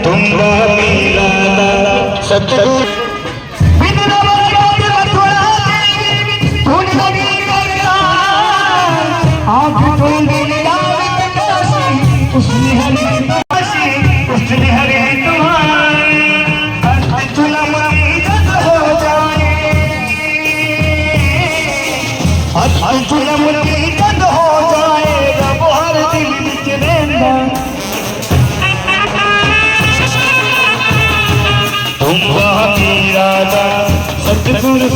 तुम मिला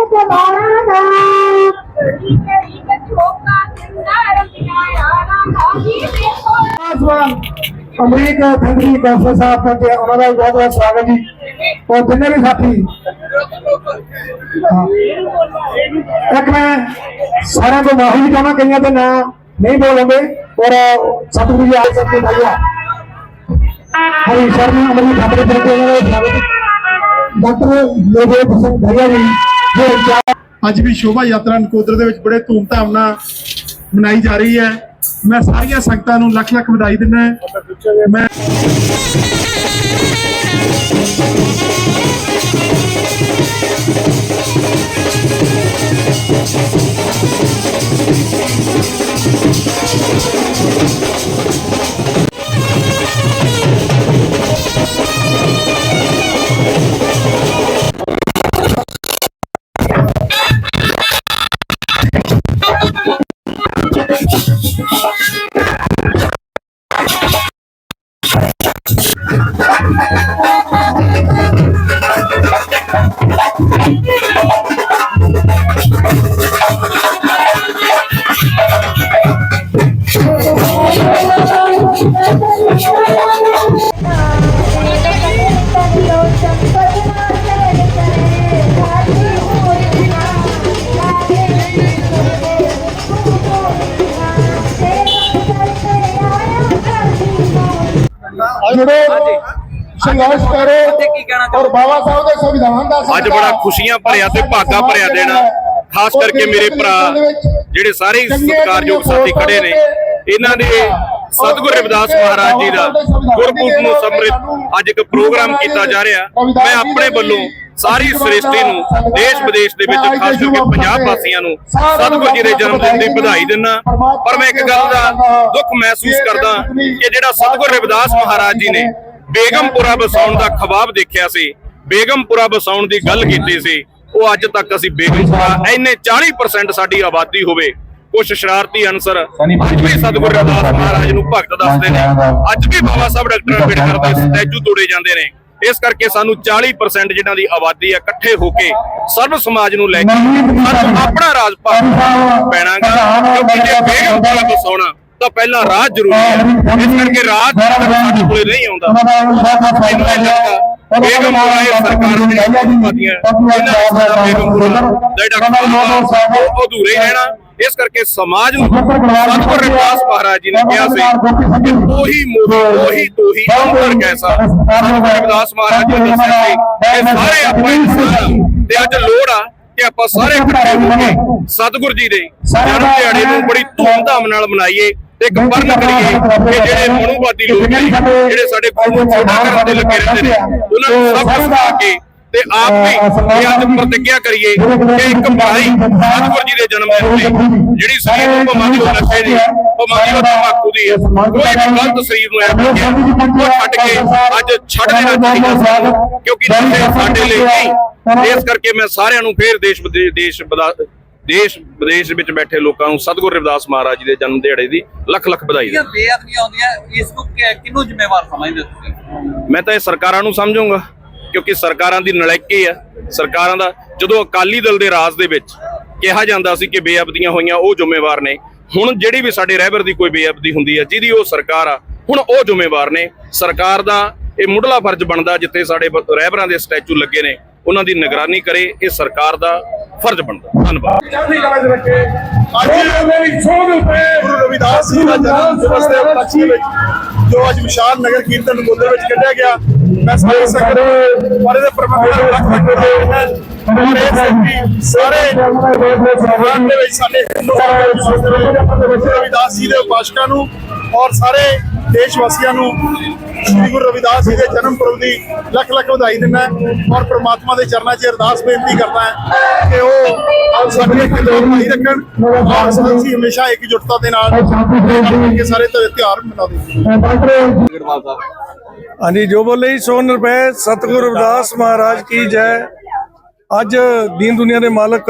कहना ਨੌਜਵਾਨ ਅਮਰੀਕ ਖੰਡਰੀ ਡਾਕਟਰ ਸਾਹਿਬ ਪਹੁੰਚੇ ਉਹਨਾਂ ਦਾ ਵੀ ਬਹੁਤ ਬਹੁਤ ਸਵਾਗਤ ਜੀ ਉਹ ਜਿੰਨੇ ਵੀ ਸਾਥੀ ਹਾਂ। ਇੱਕ ਮੈਂ ਸਾਰਿਆਂ ਤੋਂ ਮਾਫੀ ਵੀ ਚਾਹੁੰਦਾ ਕਈਆਂ ਦੇ ਨਾਂ ਨਹੀਂ ਬੋਲਣਗੇ ਔਰ ਸਤਿਗੁਰੂ ਜੀ ਆਏ ਸਤਿ ਭਾਈਆ ਹਰੀ ਸ਼ਰਨ ਅਮਰੀਕ ਖੰਡਰੀ ਪਹੁੰਚੇ ਉਹਨਾਂ ਦਾ ਸਵਾਗਤ ਜੀ। ਡਾਕਟਰ ਮੇਜਰ ਸਿੰਘ ਭਈਆ ਜੀ ਜੋ ਚਾਰ ਅੱਜ ਵੀ ਸ਼ੋਭਾ ਯਾਤਰਾ ਨਕੋਦਰ ਦੇ ਵਿੱਚ ਬੜੇ ਧੂਮਧਾਮ ਨਾਲ ਮਨਾਈ ਜਾ ਰਹੀ ਹੈ। ਮੈਂ ਸਾਰੀਆਂ ਸੰਗਤਾਂ ਨੂੰ ਲੱਖ ਲੱਖ ਵਧਾਈ ਦਿੰਦਾ ਮੈਂ ਜੁੜੋ ਸੰਘਰਸ਼ ਕਰੋ ਔਰ ਬਾਬਾ ਸਾਹਿਬ ਦੇ ਸੰਵਿਧਾਨ ਦਾ ਅੱਜ ਬੜਾ ਖੁਸ਼ੀਆਂ ਭਰਿਆ ਤੇ ਭਾਗਾ ਭਰਿਆ ਦਿਨ ਆ। ਖਾਸ ਕਰਕੇ ਮੇਰੇ ਭਰਾ ਜਿਹੜੇ ਸਾਰੇ ਸਤਿਕਾਰਯੋਗ ਸਾਥੀ ਖੜੇ ਨੇ ਇਹਨਾਂ ਦੇ ਸਤਿਗੁਰ ਰਵਿਦਾਸ ਮਹਾਰਾਜ ਜੀ ਦਾ ਗੁਰਪੁਰਬ ਨੂੰ ਸਮਰਿਤ ਅੱਜ ਇੱਕ ਪ੍ਰੋਗਰਾਮ ਕੀਤਾ ਜਾ ਰਿਹਾ। ਮੈਂ ਆਪਣੇ ਵੱਲੋਂ ਸਾਰੀ ਸ੍ਰਿਸ਼ਟੀ ਨੂੰ ਦੇਸ਼ ਵਿਦੇਸ਼ ਦੇ ਵਿੱਚ, ਖਾਸ ਕਰਕੇ ਪੰਜਾਬ ਵਾਸੀਆਂ ਨੂੰ ਸਤਿਗੁਰ ਜੀ ਦੇ ਜਨਮ ਦਿਨ ਦੀ ਵਧਾਈ ਦਿੰਦਾ ਪਰ ਮੈਂ ਇੱਕ ਗੱਲ ਦਾ ਦੁੱਖ ਮਹਿਸੂਸ ਕਰਦਾ ਕਿ ਜਿਹੜਾ ਸਤਿਗੁਰੂ ਰਵਿਦਾਸ ਮਹਾਰਾਜ ਜੀ ਨੇ ਬੇਗਮਪੁਰਾ ਵਸਾਉਣ ਦਾ ਖਵਾਬ ਦੇਖਿਆ ਸੀ, ਬੇਗਮਪੁਰਾ ਵਸਾਉਣ ਦੀ ਗੱਲ ਕੀਤੀ ਸੀ, ਉਹ ਅੱਜ ਤੱਕ ਅਸੀਂ ਬੇਗਮਪੁਰਾ ਇੰਨੇ 40% ਸਾਡੀ ਆਬਾਦੀ ਹੋਵੇ ਕੁਝ ਸ਼ਰਾਰਤੀ ਅਨਸਰ ਅੱਜ ਵੀ ਸਤਿਗੁਰੂ ਰਵਿਦਾਸ ਮਹਾਰਾਜ ਨੂੰ ਭਗਤ ਦੱਸਦੇ ਨੇ। ਅੱਜ ਵੀ ਬਾਬਾ ਸਾਹਿਬ ਡਾਕਟਰ ਅੰਬੇਡਕਰ ਦੇ ਸਟੈਚੂ ਤੋੜੇ ਜਾਂਦੇ ਨੇ। ਇਸ ਕਰਕੇ ਸਾਨੂੰ 40% ਜਿਹਨਾਂ ਦੀ ਆਬਾਦੀ ਹੈ ਇਕੱਠੇ ਹੋ ਕੇ ਸਰਬ ਸਮਾਜ ਨੂੰ ਲੈ ਕੇ ਸਾਨੂੰ ਆਪਣਾ ਰਾਜ ਪੈਣਾਗਾ। ਕਿਉਂਕਿ ਜੇ ਬੇਗਮਪੁਰਾ ਵਸਾਉਣਾ ਤਾਂ ਪਹਿਲਾਂ ਰਾਜ ਜ਼ਰੂਰੀ ਹੈ। ਇਸ ਕਰਕੇ ਰਾਜ ਸਾਡੇ ਕੋਲੇ ਨਹੀਂ ਆਉਂਦਾ। ਬੇਗਮਪੁਰਾ ਇਹ ਸਰਕਾਰ ਦੀਆਂ। ਪਾਤੀਆਂ ਇਹਨਾਂ ਦਾ ਸਾਡਾ ਬੇਗਮਪੁਰਾ ਦਾ ਜਿਹੜਾ ਕੰਮ ਆ, ਉਹ ਅਧੂਰੇ ਹੀ ਰਹਿਣਾ। ਇਸ ਕਰਕੇ ਸਮਾਜ ਨੂੰ ਸਤਿਗੁਰ ਰਵਿਦਾਸ ਮਹਾਰਾਜ ਜੀ ਨੇ ਕਿਹਾ ਸੀ ਕਿ ਉਹੀ ਮੋਹੀ, ਉਹੀ ਤੋਹੀ ਅੰਦਰ ਕੈਸਾ ਸਤਿਗੁਰ ਰਵਿਦਾਸ ਮਹਾਰਾਜ ਜੀ ਨੇ ਦੱਸਿਆ ਸੀ ਕਿ ਸਾਰੇ ਆਪਾਂ ਇਨਸਾਨ ਤੇ ਅੱਜ ਲੋੜ ਆ ਕਿ ਆਪਾਂ ਸਾਰੇ ਇਕੱਠੇ ਹੋ ਕੇ ਸਤਿਗੁਰ ਜੀ ਦੇ ਜਨਮ ਦਿਹਾੜੇ ਨੂੰ ਬੜੀ ਧੂਮਧਾਮ ਨਾਲ ਮਨਾਈਏ ਤੇ ਇੱਕ ਪਰਨ ਕਰੀਏ ਕਿ ਜਿਹੜੇ ਮਨੋਵਾਦੀ ਲੋਕ ਨੇ, ਜਿਹੜੇ ਸਾਡੇ ਗੁਰੂ ਨੂੰ ਛੋਟਾ ਕਰਨ ਦੇ ਲੱਗੇ ਰਹਿੰਦੇ ਨੇ, ਉਹਨਾਂ ਨੂੰ ਸਭ ਕੁਝ ਪਾ ਕੇ ਤੇ ਆਪ ਵੀ ਇਹ ਅੱਜ ਪ੍ਰਤੀਗਿਆ ਕਰੀਏ? ਕਿ ਇੱਕ ਭਾਈ ਸਤਿਗੁਰ ਜੀ ਦੇ ਜਨਮ ਦਿਨ ਤੇ ਜਿਹੜੀ ਸਰੀਰ ਨੂੰ ਬਿਮਾਰੀ ਹੋ। ਨਸ਼ੇ ਦੀ ਬਿਮਾਰੀ ਉਹ ਤਮਾਕੂ ਦੀ ਹੈ। ਕੋਈ ਵੀ ਗਲਤ ਸਰੀਰ ਨੂੰ ਐ ਲੱਗਿਆ ਉਹ ਛੱਡ ਕੇ ਅੱਜ ਛੱਡ ਦੇਣਾ ਚਾਹੀਦਾ। ਕਿਉਂਕਿ ਸਾਡੇ ਲਈ ਨਹੀਂ। ਇਸ ਕਰਕੇ ਮੈਂ ਸਾਰਿਆਂ ਨੂੰ ਫੇਰ ਦੇਸ਼ ਵਿਦੇ- ਦੇਸ਼ ਵਿਦਾ- ਦੇਸ਼ ਵਿਦੇਸ਼ ਵਿੱਚ ਬੈਠੇ ਲੋਕਾਂ ਨੂੰ ਸਤਿਗੁਰ ਰਵਿਦਾਸ ਮਹਾਰਾਜ ਜੀ ਦੇ ਜਨਮ ਦਿਹਾੜੇ ਦੀ ਲੱਖ ਲੱਖ ਵਧਾਈ ਦਿੰਦਾ। ਬੇਅਦਬੀਆਂ ਆਉਂਦੀਆਂ ਇਸ ਨੂੰ ਕਿਹਨੂੰ ਜ਼ਿੰਮੇਵਾਰ ਸਮਝਦੇ ਹੋ ਤੁਸੀਂ? ਮੈਂ ਤਾਂ ਇਹ ਸਰਕਾਰਾਂ ਨੂੰ ਸਮਝੂੰਗਾ। ਕਿਉਂਕਿ ਸਰਕਾਰਾਂ ਦੀ ਨਲਾਇਕੀ ਆ ਸਰਕਾਰਾਂ ਦਾ ਜਦੋਂ ਅਕਾਲੀ ਦਲ ਦੇ ਰਾਜ ਦੇ ਵਿੱਚ ਕਿਹਾ ਜਾਂਦਾ ਸੀ ਕਿ ਬੇਅਬਦੀਆਂ ਹੋਈਆਂ ਉਹ ਜ਼ਿੰਮੇਵਾਰ ਨੇ। ਹੁਣ ਜਿਹੜੀ ਵੀ ਸਾਡੇ ਰਹਿਬਰ ਦੀ ਕੋਈ ਬੇਅਬਦੀ ਹੁੰਦੀ ਹੈ ਜਿਹਦੀ ਉਹ ਸਰਕਾਰ ਆ ਹੁਣ ਉਹ ਜ਼ਿੰਮੇਵਾਰ ਨੇ। ਸਰਕਾਰ ਦਾ ਇਹ ਮੁੱਢਲਾ ਫਰਜ਼ ਬਣਦਾ ਜਿੱਥੇ ਸਾਡੇ ਰਹਿਬਰਾਂ ਦੇ ਸਟੈਚੂ ਲੱਗੇ ਨੇ ਉਹਨਾਂ ਦੀ ਨਿਗਰਾਨੀ ਕਰੇ ਇਹ ਸਰਕਾਰ ਦਾ ਫਰਜ਼ ਬਣਦਾ। ਧੰਨਵਾਦ। ਚੜ੍ਹਦੀ ਕਲਾ ਦੇ ਵਿੱਚ ਅੱਜ ਮੇਰੀ ਸੋਹ ਰੁਪਏ ਗੁਰੂ ਰਵਿਦਾਸ ਜੀ ਦਾ ਜਨਮ ਦਿਵਸ ਦੇ ਉਪਲਕਸ਼ ਦੇ ਵਿੱਚ। ਜੋ ਅੱਜ ਵਿਸ਼ਾਲ ਨਗਰ ਕੀਰਤਨ ਨਕੋਦਰ ਵਿੱਚ ਕੱਢਿਆ ਗਿਆ, ਮੈਂ ਸਾਰੇ ਸੰਗਤ ਬਾਰੇ ਦੇ ਪ੍ਰਬੰਧਕਾਂ ਨੂੰ ਲੱਖ ਲੱਖ ਵਧਾਈ ਸਾਰੇ ਸਮਾਜ ਦੇ ਵਿੱਚ ਸਾਡੇ ਹਿੰਦੂ ਰਵਿਦਾਸ ਜੀ ਦੇ ਉਪਾਸਕਾਂ ਨੂੰ ਔਰ ਸਾਰੇ ਦੇਸ਼ ਵਾਸੀਆਂ ਨੂੰ ਸ੍ਰੀ ਗੁਰੂ ਰਵਿਦਾਸ ਜੀ ਦੇ ਜਨਮ ਪੁਰਬ ਦੀ ਲੱਖ ਲੱਖ ਵਧਾਈ ਦਿੰਦਾ ਔਰ ਪ੍ਰਮਾਤਮਾ ਦੇ ਚਰਨਾਂ 'ਚ ਅਰਦਾਸ ਬੇਨਤੀ ਕਰਦਾ ਹੈ ਕਿ ਉਹ ਸਾਡੇ ਕਿਲੋ ਬਣਾਈ ਰੱਖਣ ਔਰ ਅਸੀਂ ਹਮੇਸ਼ਾ ਇਕਜੁੱਟਤਾ ਦੇ ਨਾਲ ਕਿ ਸਾਰੇ ਤਿਉਹਾਰ ਮਨਾਉਂਦੇ ਹਾਂਜੀ, ਜੋ ਬੋਲੇ ਸੋ ਨਿਰਭੈ ਸਤਿਗੁਰੂ ਰਵਿਦਾਸ ਮਹਾਰਾਜ ਕੀ ਜੈ। ਅੱਜ ਦੀਨ ਦੁਨੀਆ ਦੇ ਮਾਲਕ,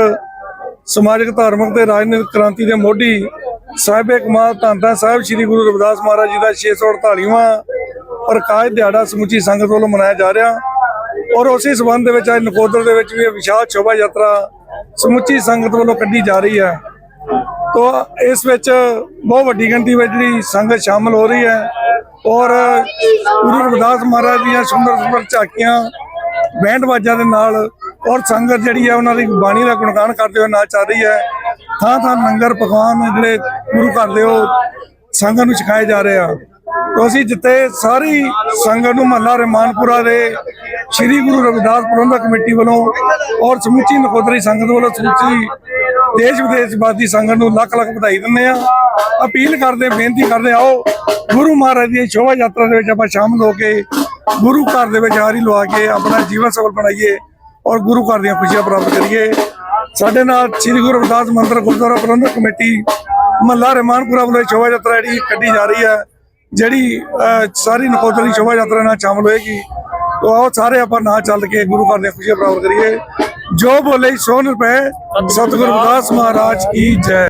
ਸਮਾਜਿਕ, ਧਾਰਮਿਕ ਤੇ ਰਾਜਨੀਤਿਕ ਕ੍ਰਾਂਤੀ ਦੇ ਮੋਢੀ ਸਾਹਿਬੇ ਕਮਾਲ ਧੰਦਾ ਸਾਹਿਬ, ਸ੍ਰੀ ਗੁਰੂ ਰਵਿਦਾਸ ਮਹਾਰਾਜ ਜੀ ਦਾ 648ਵਾਂ ਪ੍ਰਕਾਸ਼ ਦਿਹਾੜਾ ਸਮੁੱਚੀ ਸੰਗਤ ਵੱਲੋਂ ਮਨਾਇਆ ਜਾ ਰਿਹਾ। ਔਰ ਉਸੇ ਸਬੰਧ ਦੇ ਵਿੱਚ ਅੱਜ ਨਕੋਦਰ ਦੇ ਵਿੱਚ ਵੀ ਵਿਸ਼ਾਲ ਸ਼ੋਭਾ ਯਾਤਰਾ ਸਮੁੱਚੀ ਸੰਗਤ ਵੱਲੋਂ ਕੱਢੀ ਜਾ ਰਹੀ ਹੈ। ਤੋ ਇਸ ਵਿੱਚ ਬਹੁਤ ਵੱਡੀ ਗਿਣਤੀ ਵਿੱਚ ਜਿਹੜੀ ਸੰਗਤ ਸ਼ਾਮਲ ਹੋ ਰਹੀ ਹੈ। ਔਰ ਗੁਰੂ ਰਵਿਦਾਸ ਮਹਾਰਾਜ ਦੀਆਂ ਸੁੰਦਰ ਸੁੰਦਰ ਝਾਕੀਆਂ, ਬੈਂਡ ਬਾਜਾਂ ਦੇ ਨਾਲ ਔਰ ਸੰਗਤ ਜਿਹੜੀ ਹੈ ਉਹਨਾਂ ਦੀ ਬਾਣੀ ਦਾ ਗੁਣਗਾਨ ਕਰਦੇ ਹੋਏ ਨਾਚ ਚੱਲ ਰਹੀ ਹੈ। ਥਾਂ ਥਾਂ ਲੰਗਰ, ਪਕਵਾਨ ਜਿਹੜੇ ਗੁਰੂ ਘਰ ਦੇ ਉਹ ਸੰਗਤ ਨੂੰ ਛਕਾਏ ਜਾ ਰਹੇ ਆ। ਤੋ ਅਸੀਂ ਜਿੱਤੇ ਸਾਰੀ ਸੰਗਤ ਨੂੰ ਮਹੱਲਾ ਰਹਿਮਾਨਪੁਰਾ ਦੇ ਸ੍ਰੀ ਗੁਰੂ ਰਵਿਦਾਸ ਪ੍ਰਬੰਧਕ ਕਮੇਟੀ ਵੱਲੋਂ ਔਰ ਸਮੁੱਚੀ ਨਕੋਦਰੀ ਸੰਗਤ ਵੱਲੋਂ ਸਮੁੱਚੀ ਦੇਸ਼ ਵਿਦੇਸ਼ ਬਾਦੀ ਸੰਗਤ ਨੂੰ ਲੱਖ ਲੱਖ ਵਧਾਈ ਦਿੰਦੇ ਆ ਅਪੀਲ ਕਰਦੇ, ਬੇਨਤੀ ਕਰਦੇ, ਆਓ ਗੁਰੂ ਮਹਾਰਾਜ ਦੀ ਸ਼ੋਭਾ ਯਾਤਰਾ ਦੇ ਵਿੱਚ ਆਪਾਂ ਸ਼ਾਮਲ ਹੋ ਕੇ ਗੁਰੂ ਘਰ ਦੇ ਵਿੱਚ ਹਾਰੀ ਲਵਾ ਕੇ ਆਪਣਾ ਜੀਵਨ ਸਫਲ ਬਣਾਈਏ। ਔਰ ਗੁਰੂ ਘਰ ਦੀਆਂ ਖੁਸ਼ੀਆਂ ਪ੍ਰਾਪਤ ਕਰੀਏ। ਸਾਡੇ ਨਾਲ ਸ੍ਰੀ ਗੁਰੂ ਰਵਿਦਾਸ ਮੰਦਿਰ ਗੁਰਦੁਆਰਾ ਪ੍ਰਬੰਧਕ ਕਮੇਟੀ ਮਹੱਲਾ ਰਹਿਮਾਨਪੁਰਾ ਵੱਲੋਂ ਸ਼ੋਭਾ ਯਾਤਰਾ ਜਿਹੜੀ ਕੱਢੀ ਜਾ ਰਹੀ ਹੈ, ਜਿਹੜੀ ਸਾਰੀ ਨਕੋਦਰ ਸ਼ੋਭਾ ਯਾਤਰਾ ਨਾਲ ਸ਼ਾਮਲ ਹੋਏਗੀ। ਤੋ ਆਓ ਸਾਰੇ ਆਪਾਂ ਨਾਲ ਚੱਲ ਕੇ ਗੁਰੂ ਘਰ ਦੀਆਂ ਖੁਸ਼ੀਆਂ ਪ੍ਰਾਪਤ ਕਰੀਏ। ਜੋ ਬੋਲੇ ਸੋ ਰੁਪਏ ਸਤਿਗੁਰੂ ਰਵਿਦਾਸ ਮਹਾਰਾਜ ਕੀ ਜੈ।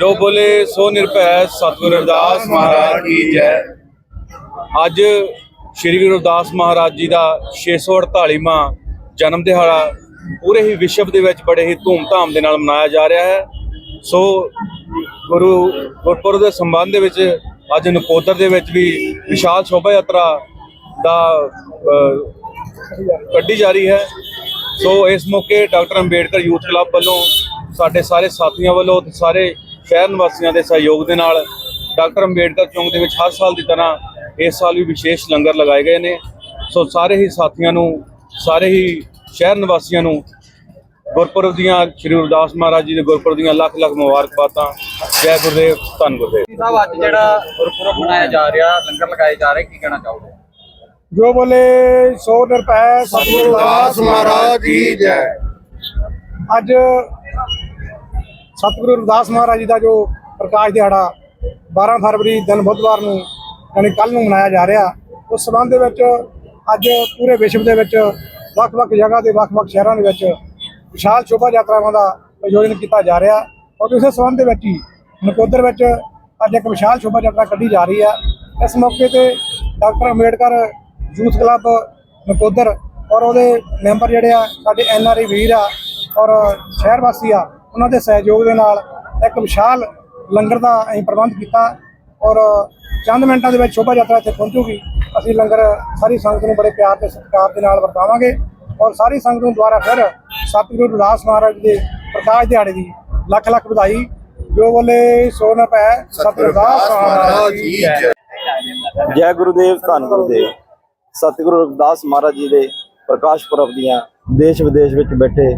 ਜੋ ਬੋਲੇ ਸੋ ਨਿਰਭੈ, ਸਤਿਗੁਰੂ ਰਵਿਦਾਸ ਮਹਾਰਾਜ ਕੀ ਜੈ। ਅੱਜ ਸ੍ਰੀ ਗੁਰੂ ਰਵਿਦਾਸ ਮਹਾਰਾਜ ਜੀ ਦਾ 648ਵਾਂ ਜਨਮ ਦਿਹਾੜਾ ਪੂਰੇ ਹੀ ਵਿਸ਼ਵ ਦੇ ਵਿੱਚ ਬੜੇ ਹੀ ਧੂਮਧਾਮ ਦੇ ਨਾਲ ਮਨਾਇਆ ਜਾ ਰਿਹਾ ਹੈ। ਸੋ ਗੁਰੂ ਗੁਰਪੁਰਬ ਦੇ ਸੰਬੰਧ ਦੇ ਵਿੱਚ ਅੱਜ ਨਕੋਦਰ ਦੇ ਵਿੱਚ ਵੀ ਵਿਸ਼ਾਲ ਸ਼ੋਭਾ ਯਾਤਰਾ ਦਾ ਕੱਢੀ ਜਾ ਰਹੀ ਹੈ। ਸੋ ਇਸ ਮੌਕੇ ਡਾਕਟਰ ਅੰਬੇਡਕਰ ਯੂਥ ਕਲੱਬ ਵੱਲੋਂ ਸਾਡੇ ਸਾਰੇ ਸਾਥੀਆਂ ਵੱਲੋਂ ਤੇ ਸਾਰੇ ਸ਼ਹਿਰ ਨਿਵਾਸੀਆਂ ਦੇ ਸਹਿਯੋਗ ਦੇ ਨਾਲ ਡਾਕਟਰ ਅੰਬੇਡਕਰ ਚੌਂਕ ਦੇ ਵਿੱਚ ਹਰ ਸਾਲ ਦੀ ਤਰ੍ਹਾਂ ਇਸ ਸਾਲ ਵੀ ਵਿਸ਼ੇਸ਼ ਲੰਗਰ ਲਗਾਏ ਗਏ ਨੇ। ਸੋ ਸਾਰੇ ਹੀ ਸਾਥੀਆਂ ਨੂੰ, ਸਾਰੇ ਹੀ ਸ਼ਹਿਰ ਨਿਵਾਸੀਆਂ ਨੂੰ ਗੁਰਪੁਰਬ ਦੀਆਂ ਸ੍ਰੀ ਗੁਰਦਾਸ ਮਹਾਰਾਜ ਜੀ ਦੇ ਗੁਰਪੁਰਬ ਦੀਆਂ ਲੱਖ ਲੱਖ ਮੁਬਾਰਕਬਾਦਾਂ। ਜੈ ਗੁਰਦੇਵ ਧੰਨ ਗੁਰਦੇਵ। ਸਾਹਿਬ ਅੱਜ ਜਿਹੜਾ ਗੁਰਪੁਰਬ ਮਨਾਇਆ ਜਾ ਰਿਹਾ ਲੰਗਰ ਲਗਾਏ ਜਾ ਰਹੇ ਕੀ ਕਹਿਣਾ ਚਾਹੋਗੇ? ਜੋ ਬੋਲੇ ਸੋ ਨਿਰਭੈ ਸਤਿਗੁਰੂ ਰਵਿਦਾਸ ਮਹਾਰਾਜ ਕੀ ਜੈ। ਅੱਜ ਸਤਿਗੁਰੂ ਰਵਿਦਾਸ ਮਹਾਰਾਜ ਜੀ ਦਾ ਜੋ ਪ੍ਰਕਾਸ਼ ਦਿਹਾੜਾ 12 ਫਰਵਰੀ ਦਿਨ ਬੁੱਧਵਾਰ ਨੂੰ ਯਾਨੀ ਕੱਲ ਨੂੰ ਮਨਾਇਆ ਜਾ ਰਿਹਾ ਉਸ ਸੰਬੰਧ ਦੇ ਵਿੱਚ ਅੱਜ ਪੂਰੇ ਵਿਸ਼ਵ ਦੇ ਵਿੱਚ ਵੱਖ-ਵੱਖ ਜਗ੍ਹਾ ਦੇ ਵੱਖ-ਵੱਖ ਸ਼ਹਿਰਾਂ ਦੇ ਵਿੱਚ ਵਿਸ਼ਾਲ ਸ਼ੋਭਾ ਯਾਤਰਾਵਾਂ ਦਾ ਆਯੋਜਨ ਕੀਤਾ ਜਾ ਰਿਹਾ ਔਰ ਇਸੇ ਸੰਬੰਧ ਦੇ ਵਿੱਚ ਹੀ ਨਕੋਦਰ ਵਿੱਚ ਅੱਜ ਇੱਕ ਵਿਸ਼ਾਲ ਸ਼ੋਭਾ ਯਾਤਰਾ ਕੱਢੀ ਜਾ ਰਹੀ ਹੈ। ਇਸ ਮੌਕੇ ਤੇ doctor Ambedkar youth club Nakodar ਔਰ ਉਹਦੇ ਮੈਂਬਰ ਜਿਹੜੇ ਆ, ਸਾਡੇ ਐਨ ਆਰ ਆਈ ਵੀਰ ਆ ਔਰ ਸ਼ਹਿਰ ਵਾਸੀ ਆ, ਉਹਨਾਂ ਦੇ ਸਹਿਯੋਗ ਦੇ ਨਾਲ ਇੱਕ ਵਿਸ਼ਾਲ ਲੰਗਰ ਦਾ ਅਸੀਂ ਪ੍ਰਬੰਧ ਕੀਤਾ ਔਰ ਚੰਦ ਮਿੰਟਾਂ ਦੇ ਵਿੱਚ ਸ਼ੋਭਾ ਯਾਤਰਾ ਇੱਥੇ ਪਹੁੰਚੂਗੀ। ਅਸੀਂ ਲੰਗਰ ਸਾਰੀ ਸੰਗਤ ਨੂੰ ਬੜੇ ਪਿਆਰ ਤੇ ਸਤਿਕਾਰ ਦੇ ਨਾਲ ਵਰਤਾਵਾਂਗੇ ਔਰ ਸਾਰੀ ਸੰਗਤ ਨੂੰ ਦੁਆਰਾ ਫਿਰ ਸਤਿਗੁਰੂ ਰਵਿਦਾਸ ਮਹਾਰਾਜ ਦੇ ਪ੍ਰਕਾਸ਼ ਦਿਹਾੜੇ ਦੀ ਲੱਖ ਲੱਖ ਵਧਾਈ। ਜੋ ਬੋਲੇ ਸੋ ਨਾ ਪੈ ਸਤਿਗੁਰਦਾਸ ਮਹਾਰਾਜ ਕੀ ਜੈ ਜੈ। ਗੁਰੂਦੇਵ ਧੰਨ ਗੁਰੂਦੇਵ। ਸਤਿਗੁਰੂ ਰਵਿਦਾਸ ਮਹਾਰਾਜ ਜੀ ਦੇ ਪ੍ਰਕਾਸ਼ ਪੁਰਬ ਦੀਆਂ ਦੇਸ਼ ਵਿਦੇਸ਼ ਵਿੱਚ ਬੈਠੇ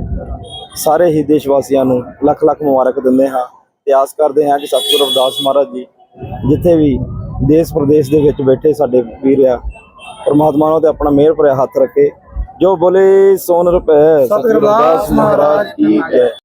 ਸਾਰੇ ਹੀ ਦੇਸ਼ ਵਾਸੀਆਂ ਨੂੰ ਲੱਖ ਲੱਖ ਮੁਬਾਰਕ ਦਿੰਦੇ ਹਾਂ। ਤੇ ਆਸ ਕਰਦੇ ਹਾਂ ਕਿ ਸਤਿਗੁਰੂ ਰਵਿਦਾਸ ਮਹਾਰਾਜ ਜੀ ਜਿੱਥੇ ਵੀ ਦੇਸ਼ ਪ੍ਰਦੇਸ਼ ਦੇ ਵਿੱਚ ਬੈਠੇ ਸਾਡੇ ਵੀਰ ਆ ਪਰਮਾਤਮਾ ਉਹਨਾਂ ਤੇ ਆਪਣਾ ਮਿਹਰ ਭਰਿਆ ਹੱਥ ਰੱਖੇ। ਜੋ ਬੋਲੇ ਸੋਨ ਰੁਪਏ। ਸਤਿਗੁਰੂ ਰਵਿਦਾਸ ਮਹਾਰਾਜ ਕੀ ਜੈ।